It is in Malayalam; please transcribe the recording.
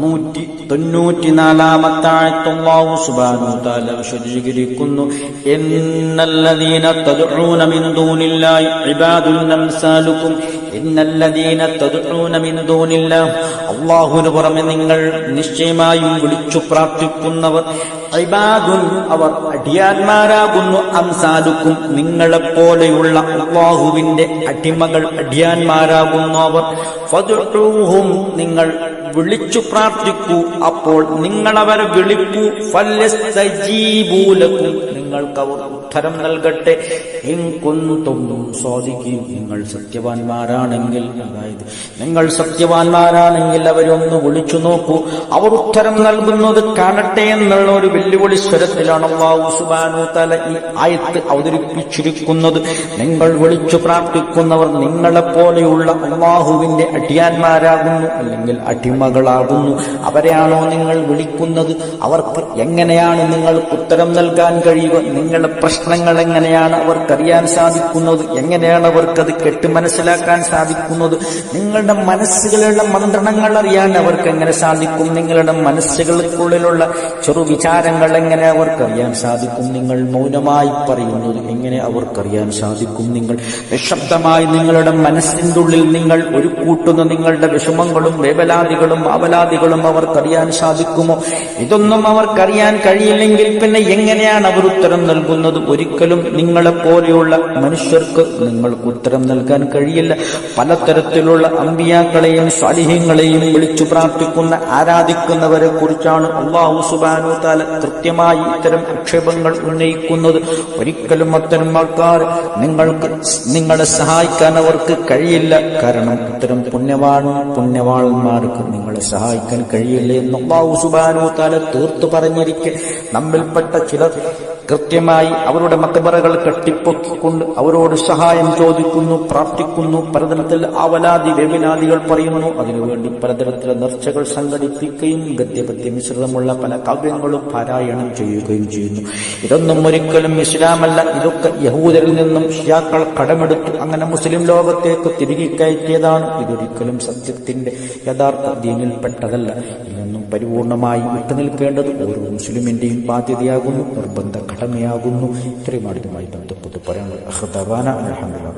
നൂറ്റി തൊണ്ണൂറ്റി നാലാമത്തെ ആയത്തുള്ളാഹു സുബ്ഹാനഹു തആല വിശദീകരിക്കുന്നു. ഇന്നല്ലദീന തദ്ഊന മിൻ ദൂനില്ലാഹി ഇബാദുൻ അംസാലുക്കും. ഇന്നല്ലദീന തദ്ഊന മിൻ ദൂനില്ലാഹി. അല്ലാഹുവിന് പുറമെ നിങ്ങൾ നിശ്ചയമായും വിളിച്ചു പ്രാർത്ഥിക്കുന്നവർ ഇബാദുൻ അവർ അടിയാന്മാരാകുന്നു. അംസാലുക്കും നിങ്ങളെപ്പോലെയുള്ള അള്ളാഹുവിന്റെ അടിമകൾ അടിയാന്മാരാകുന്നു അവർ നിങ്ങൾ വിളിച്ചു പ്രാർത്ഥിക്കൂ. അപ്പോൾ നിങ്ങളവരെ വിളിക്കൂ. ഫല്ലസ്തജീബൂലക്കും നിങ്ങൾക്ക് അവർ ഉത്തരം നൽകട്ടെ. എങ്കുന്തും സ്വാധിക്കും നിങ്ങൾ സത്യവാന്മാരാണെങ്കിൽ അതായത് നിങ്ങൾ സത്യവാന്മാരാണെങ്കിൽ അവരൊന്ന് വിളിച്ചു നോക്കൂ. അവർ ഉത്തരം നൽകുന്നത് കാണട്ടെ എന്നുള്ള ഒരു വെല്ലുവിളി സ്വരത്തിലാണ് അള്ളാഹു തല ഈ ആയത്ത് അവതരിപ്പിച്ചിരിക്കുന്നത്. നിങ്ങൾ വിളിച്ചു പ്രാർത്ഥിക്കുന്നവർ നിങ്ങളെപ്പോലെയുള്ള അള്ളാഹുവിന്റെ അടിയാന്മാരാകുന്നു അല്ലെങ്കിൽ അടിമകളാകുന്നു. അവരെയാണോ നിങ്ങൾ വിളിക്കുന്നത്? അവർക്ക് എങ്ങനെയാണ് നിങ്ങൾ ഉത്തരം നൽകാൻ കഴിയുക? നിങ്ങളുടെ പ്രശ്നങ്ങൾ എങ്ങനെയാണ് അവർക്കറിയാൻ സാധിക്കുന്നത്? എങ്ങനെയാണ് അവർക്കത് കെട്ട് മനസ്സിലാക്കാൻ സാധിക്കുന്നത്? നിങ്ങളുടെ മനസ്സുകളുടെ മന്ത്രണങ്ങൾ അറിയാൻ അവർക്ക് എങ്ങനെ സാധിക്കും? നിങ്ങളുടെ മനസ്സുകൾക്കുള്ളിലുള്ള ചെറു വിചാരങ്ങൾ എങ്ങനെ അവർക്കറിയാൻ സാധിക്കും? നിങ്ങൾ മൗനമായി പറയുന്നത് എങ്ങനെ അവർക്കറിയാൻ സാധിക്കും നിങ്ങൾ? നിശബ്ദമായി നിങ്ങളുടെ മനസ്സിന്റെ ഉള്ളിൽ നിങ്ങൾ ഒരു കൂട്ടുന്ന നിങ്ങളുടെ വിഷമങ്ങളും വേവലാദികളും അവലാദികളും അവർക്കറിയാൻ സാധിക്കുമോ? ഇതൊന്നും അവർക്കറിയാൻ കഴിയില്ലെങ്കിൽ പിന്നെ എങ്ങനെയാണ് അവർ ഉത്തരം നൽകുന്നത് ഒരിക്കലും നിങ്ങളെപ്പോലെയുള്ള മനുഷ്യർക്ക് നിങ്ങൾക്ക് ഉത്തരം നൽകാൻ കഴിയില്ല. പലതരത്തിലുള്ള അമ്പിയാക്കളെയും സ്വാലിഹ്യങ്ങളെയും വിളിച്ചു പ്രാർത്ഥിക്കുന്ന ആരാധിക്കുന്നവരെ കുറിച്ചാണ് അള്ളാഹു സുബാനു താല കൃത്യമായി ഇത്തരം ആക്ഷേപങ്ങൾ ഉന്നയിക്കുന്നത്. ഒരിക്കലും അത്തരം ആൾക്കാർ നിങ്ങൾക്ക് നിങ്ങളെ സഹായിക്കാൻ അവർക്ക് കഴിയില്ല. കാരണം ഇത്തരം പുണ്യവാൻ പുണ്യവാളന്മാർക്ക് നിങ്ങളെ സഹായിക്കാൻ കഴിയില്ല എന്ന് അള്ളാഹു സുബാനു താല തീർത്തു പറഞ്ഞിരിക്കെ. നമ്മിൽപ്പെട്ട ചിലർ കൃത്യമായി അവരുടെ മക്കബറകൾ കെട്ടിപ്പൊക്കിക്കൊണ്ട് അവരോട് സഹായം ചോദിക്കുന്നു പ്രാർത്ഥിക്കുന്നു. പലതരത്തിൽ അവലാദി വേവിനാദികൾ പറയുന്നു. അതിനുവേണ്ടി പലതരത്തിലെ നേർച്ചകൾ സംഘടിപ്പിക്കുകയും ഗദ്യപദ്യ മിശ്രിതമുള്ള പല കാവ്യങ്ങളും പാരായണം ചെയ്യുകയും ചെയ്യുന്നു. ഇതൊന്നും ഒരിക്കലും ഇസ്ലാമല്ല. ഇതൊക്കെ യഹൂദരിൽ നിന്നും ഷിയാക്കൾ കടമെടുത്തു. അങ്ങനെ മുസ്ലിം ലോകത്തേക്ക് തിരികെ കയറ്റിയതാണ്. ഇതൊരിക്കലും സത്യത്തിന്റെ യഥാർത്ഥ ദീനിൽപ്പെട്ടതല്ല. ഇതൊന്നും പരിപൂർണമായി വിട്ടുനിൽക്കേണ്ടത് ഓരോ മുസ്ലിമിന്റെയും ബാധ്യതയാകുന്നു. നിർബന്ധ ഘടനയാകുന്നു ഇത്രയും അടുത്തുമായി ബന്ധപ്പെട്ട് പറയാൻ അഹ്ദവാന അലഹമുല്ല